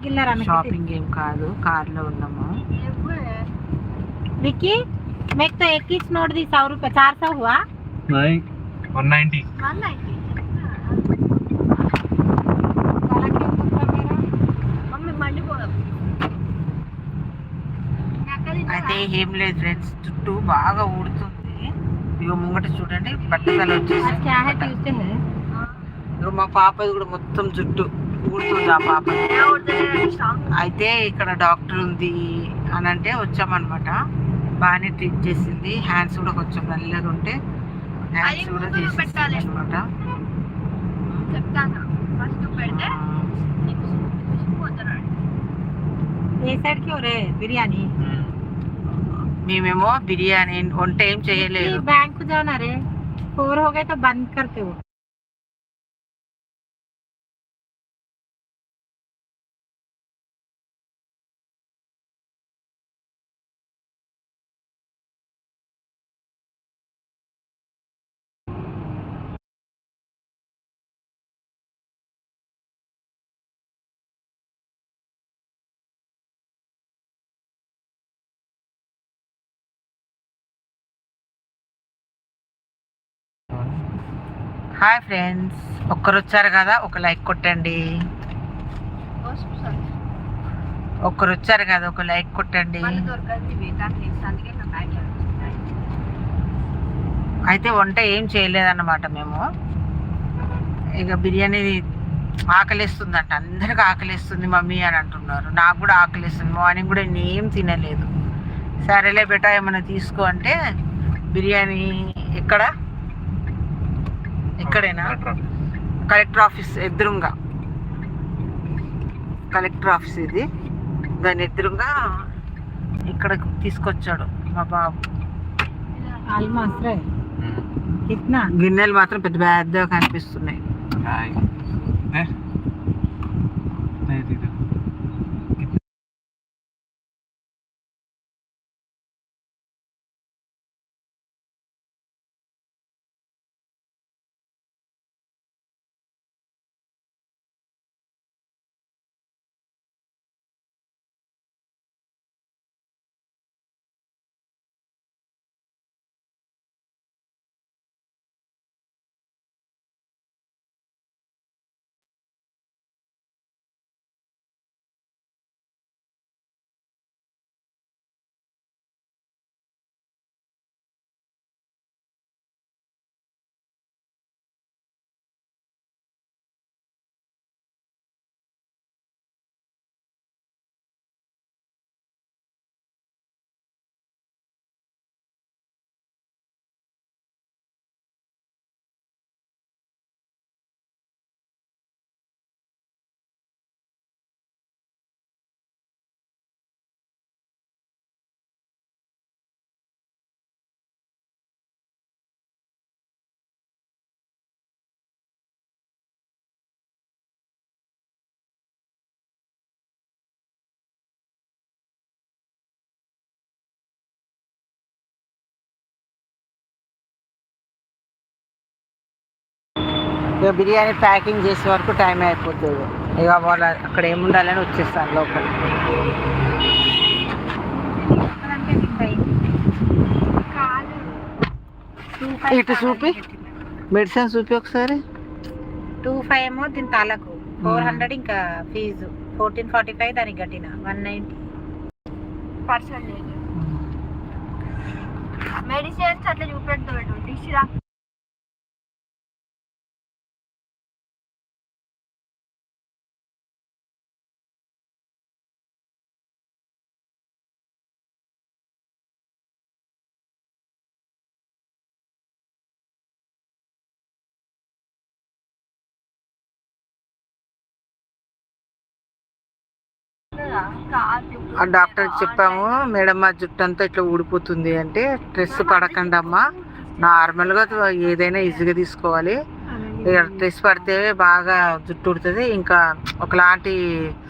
గిల్లరా మీకు షాపింగ్ ఏం కాదు కార్ లో ఉన్నాము विक्की मैं तो इक्कीस नोट दी सौ रुपये चार सौ हुआ नहीं वन नाइन्टी काला क्यों दुख रहा मेरा అయితే ఏం లేదు ఫ్రెండ్స్ చుట్టూ బాగా ఊడుతుంది ఇగో ముంగట చూడండి బట్టతల आज क्या है వచ్చేసి ट्यूसडे है ఇగో మా పాపది కూడా మొత్తం జుట్టు గుర్తుంది ఆ పాప అయితే ఇక్కడ డాక్టర్ ఉంది అని అంటే వచ్చామన్నమాట. బాగానే ట్రీట్ చేసింది. హ్యాండ్స్ కూడా కొంచెం నల్లగా ఉంటే హ్యాండ్స్ కూడా చేసింది అనమాట చేసాడికి ఒరే బిర్యానీ? మేమేమో బిర్యానీ వంట ఏం చేయలేదు. బ్యాంకు జానారే ఫోర్ హోగా తో బంద్ కర్తే హాయ్ ఫ్రెండ్స్ ఒక్కరు వచ్చారు కదా ఒక లైక్ కొట్టండి. ఒక్కరు వచ్చారు కదా ఒక లైక్ కొట్టండి. అయితే వంట ఏం చేయలేదన్నమాట మేము. ఇక బిర్యానీ ఆకలిస్తుందంట అందరికి ఆకలిస్తుంది మమ్మీ అని అంటున్నారు. నాకు కూడా ఆకలిస్తుంది మార్నింగ్ కూడా నేనేం తినలేదు. సరేలే బెటా ఏమైనా తీసుకో అంటే బిర్యానీ ఎక్కడ? ఎక్కడైనా? కలెక్టర్ ఆఫీస్ ఎదురుగా. కలెక్టర్ ఆఫీస్ ఇది. దాని ఎదురుగా ఇక్కడ తీసుకొచ్చాడు మా బాబు. గిన్నెలు మాత్రం పెద్ద పెద్దగా కనిపిస్తున్నాయి. ఇక బిర్యానీ ప్యాకింగ్ చేసే వరకు టైం అయిపోతుంది. ఇక వాళ్ళ అక్కడ ఏముండాలని వచ్చేస్తాను లోపల. ఇటు చూపి. మెడిసిన్ చూపి ఒకసారి. టూ ఫైవ్ ఏమో దీని తాలకు ఫోర్ హండ్రెడ్ ఇంకా ఫీజు. ఫోర్టీన్ ఫార్టీ ఫైవ్ దానికి కట్టిన. One ninety. పర్సెంటేజ్. మెడిసిన్స్ అట్లా చూపెడతాడు డిష్ ఆ డాక్టర్కి చెప్పాము మేడం మా జుట్టు అంతా ఇట్లా ఊడిపోతుంది అంటే స్ట్రెస్ పడకండి అమ్మా నార్మల్గా ఏదైనా ఈజీగా తీసుకోవాలి. స్ట్రెస్ పడితే బాగా జుట్టు ఉడుతుంది ఇంకా ఒకలాంటి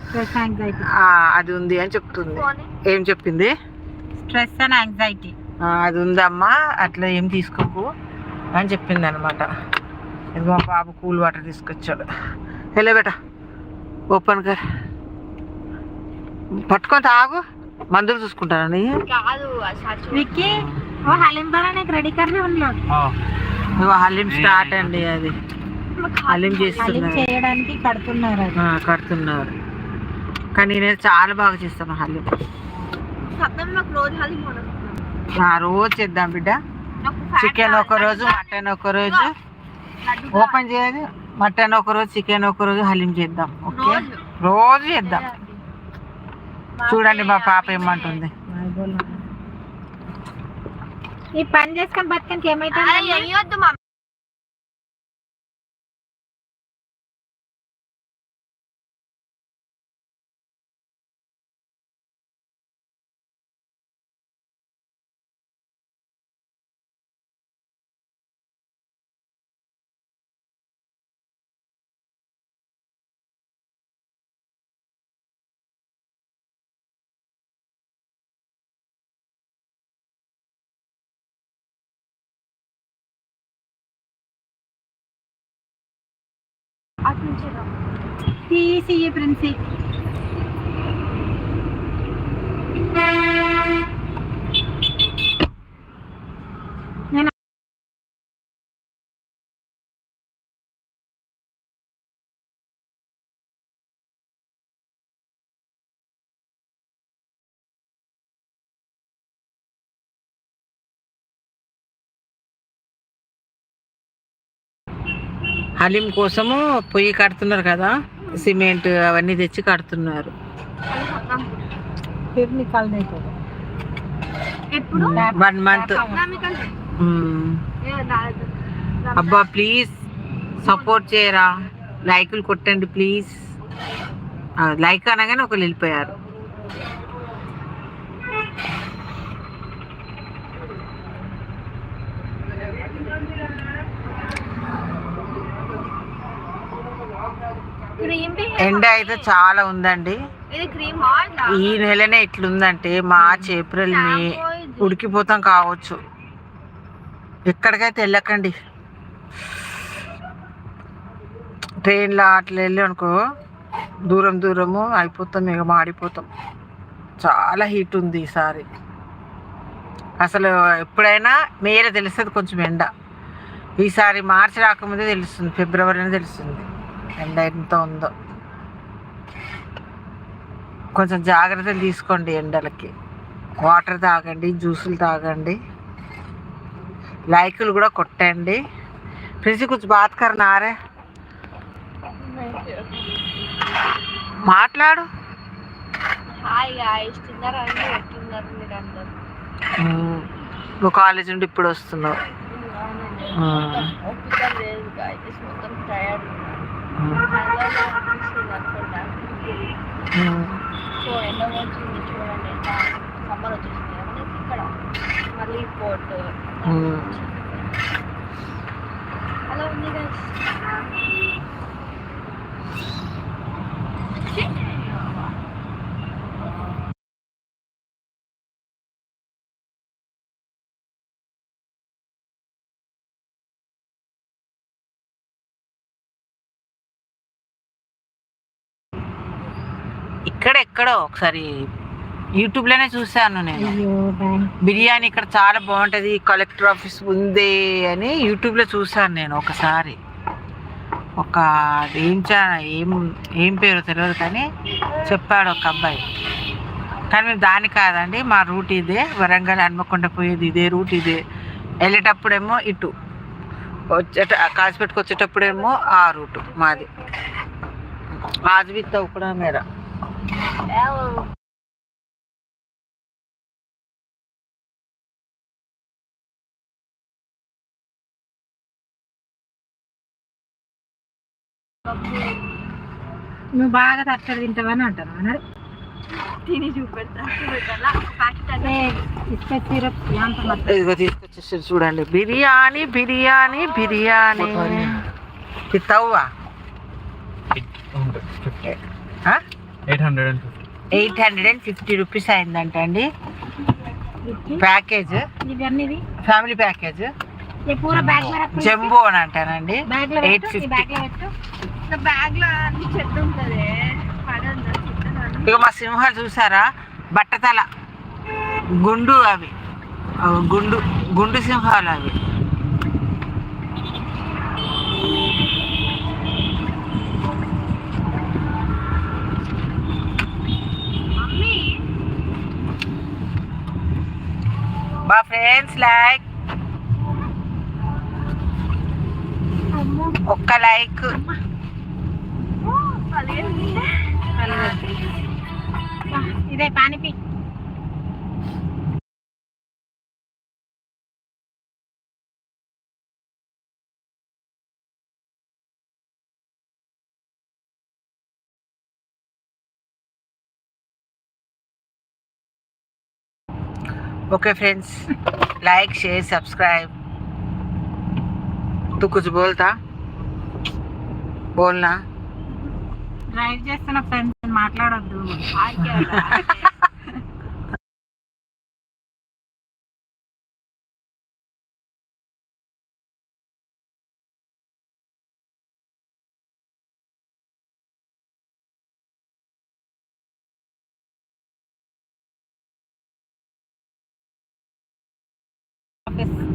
స్ట్రెస్ యాంగ్జైటీ ఆ, అది ఉంది అని చెప్తుంది. ఏం చెప్పింది? స్ట్రెస్ అండ్ యాంగ్జైటీ అది ఉందమ్మా. అట్లా ఏం తీసుకోకు. అని చెప్పింది అనమాట ఇది మా బాబు కూల్ వాటర్ తీసుకొచ్చాడు. హలో బేటా ఓపెన్ కర్. పట్టుకొని తాగు. మందులు చూసుకుంటాను రెడీ హలీం స్టార్ట్ అండి అది. హలీం చేస్తున్నారు. చేయడానికి కడుతున్నారు కడుతున్నారు. కానీ నేను చాలా బాగా చేస్తాను హలీం. రోజు చేద్దాం బిడ్డ. చికెన్ ఒక రోజు మటన్ ఒక రోజు. ఓపెన్ చేయాలి. మటన్ ఒక రోజు చికెన్ ఒక రోజు హలీం చేద్దాం. ఓకే? రోజు. చేద్దాం. చూడండి మా పాప ఏమంటుంది. ఈ పని చేసుకొని అరే, ఏమైతుంది అటు నుంచి రా. తీసి ప్రిన్సి హలీం కోసము పొయ్యి కడుతున్నారు కదా సిమెంట్ అవన్నీ తెచ్చి కడుతున్నారు. వన్ మంత్ అబ్బా ప్లీజ్ సపోర్ట్ చేయరా? లైకులు కొట్టండి ప్లీజ్ లైక్ అనగానే ఒకరు వెళ్ళిపోయారు. ఎండ అయితే చాలా ఉందండి. ఈ నెలనే ఇట్లుందంటే మార్చ్ ఏప్రిల్ మే ఉడికిపోతాం కావచ్చు. ఎక్కడికైతే వెళ్ళకండి. ట్రైన్లో అట్లా వెళ్ళి అనుకో దూరం దూరము అయిపోతాం ఇక మాడిపోతాం. చాలా హీట్ ఉంది ఈసారి. అసలు ఎప్పుడైనా మేలో తెలుస్తుంది కొంచెం ఎండ. ఈసారి మార్చి రాకముందే తెలుస్తుంది ఫిబ్రవరినే తెలుస్తుంది. ఎండ ఎంత ఉందో. కొంచెం జాగ్రత్తలు తీసుకోండి ఎండలకి. వాటర్ తాగండి జ్యూసులు తాగండి. లైకులు కూడా కొట్టండి. ఫ్రిడ్జ్ కొంచెం బాత్ కరనారే మాట్లాడు. నువ్వు కాలేజ్ నుండి ఇప్పుడు వస్తున్నావు. సో ఎండ వచ్చింది చూడండి సమ్మర్ వచ్చేసింది కాబట్టి ఇక్కడ మళ్ళీ పోర్ట్ ఉమ్. అలా ఉంది గైస్ ఇక్కడ ఎక్కడో ఒకసారి యూట్యూబ్లోనే చూశాను నేను. బిర్యానీ ఇక్కడ చాలా బాగుంటుంది కలెక్టర్ ఆఫీస్ ఉంది అని యూట్యూబ్లో చూసాను నేను ఒకసారి. ఒక ఏం చా ఏం ఏం పేరు తెలియదు కానీ చెప్పాడు ఒక అబ్బాయి. కానీ మేము దాని కాదండి మా రూట్ ఇదే వరంగల్ హన్మకొండ పోయేది ఇదే రూట్ ఇదే. వెళ్ళేటప్పుడేమో ఇటు వచ్చేట కాసిపెట్టుకు వచ్చేటప్పుడేమో ఆ రూటు మాది. ఆజ్ విత్ కూడా నువ్వు బాగా తట్టడి తింటావని అంటాను అన్నాడు తిని చూపెడతా. చూపెట్టాలా? ప్యాకెట్ ఏ, ఇసుక సిరప్ యాంత మత్తు. ఇదిగో తీసుకొచ్చేసి చూడండి. Biryani biryani biryani. Tavva eight hundred and fifty. Eight hundred and fifty rupees అయిందంట అండి. ప్యాకేజ్? Family package? జంబో. అని అంటానండి ఎయిట్ ఫిఫ్టీ. ఇక మా సింహాలు చూసారా? బట్టతల. గుండు అవి. గుండు గుండు సింహాలు అవి. మా ఫ్రెండ్స్ లైక్ ఒక్క లైక్ ఇదే పానిపి. okay friends like share subscribe तू कुछ बोलता बोलना డ్రైవ్ చేస్తున్న ఫ్రెండ్స్ మాట్లాడొద్దు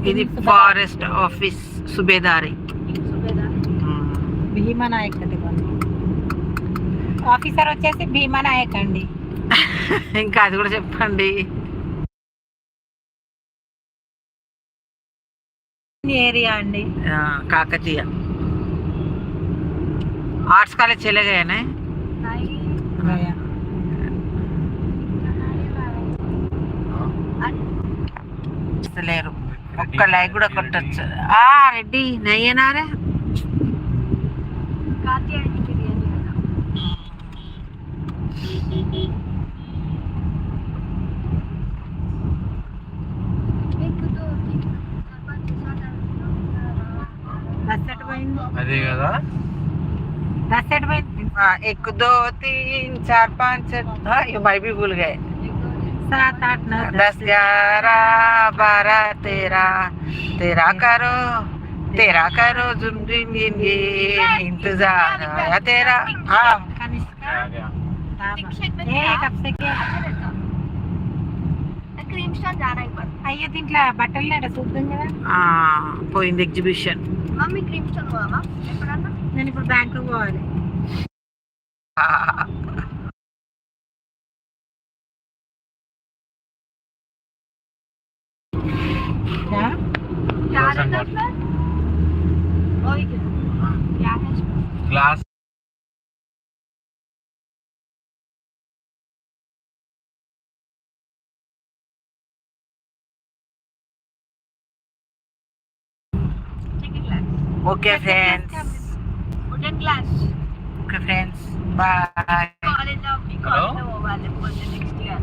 ఇది ఫారెస్ట్ ఆఫీస్ సుబేదారి. భీమా నాయక్ అది ఆఫీసర్ వచ్చేసి భీమా నాయక్ అండి. ఇంకా అది కూడా చెప్పండి. ఏరియా అండి. కాకతీయ. ఆర్ట్స్ కాలేజ్ చెల్లగానే లేరు. ఒక్క లైక్ కూడా కొట్టచ్చు ఆ రెడ్డి నయ్యనారే కాత్యాయని బిర్యానీ అన్న ఎక్కుతూ బస్ ఎటు పోయింది అదే కదా బస్ ఎటు పోయింది हाँ, एक दो तीन चार पाँच हाँ ये मैं भी भूल गए સાત આઠ નવ દસ ગ્યારા બારા તેરા તેરા કરો તેરા దీంట్లో బట్టలు పోయింది ఎగ్జిబిషన్ మమ్మీ క్రీమ్ నేను ఇప్పుడు బ్యాంకు పోవాలి. Chicken glass. Okay friends Wooden glass. Okay friends boy College లో మీ Hello? college లో పోవాలి పోతే next year.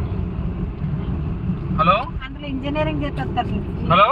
హలో అందులో ఇంజనీరింగ్ చేస్తారు హలో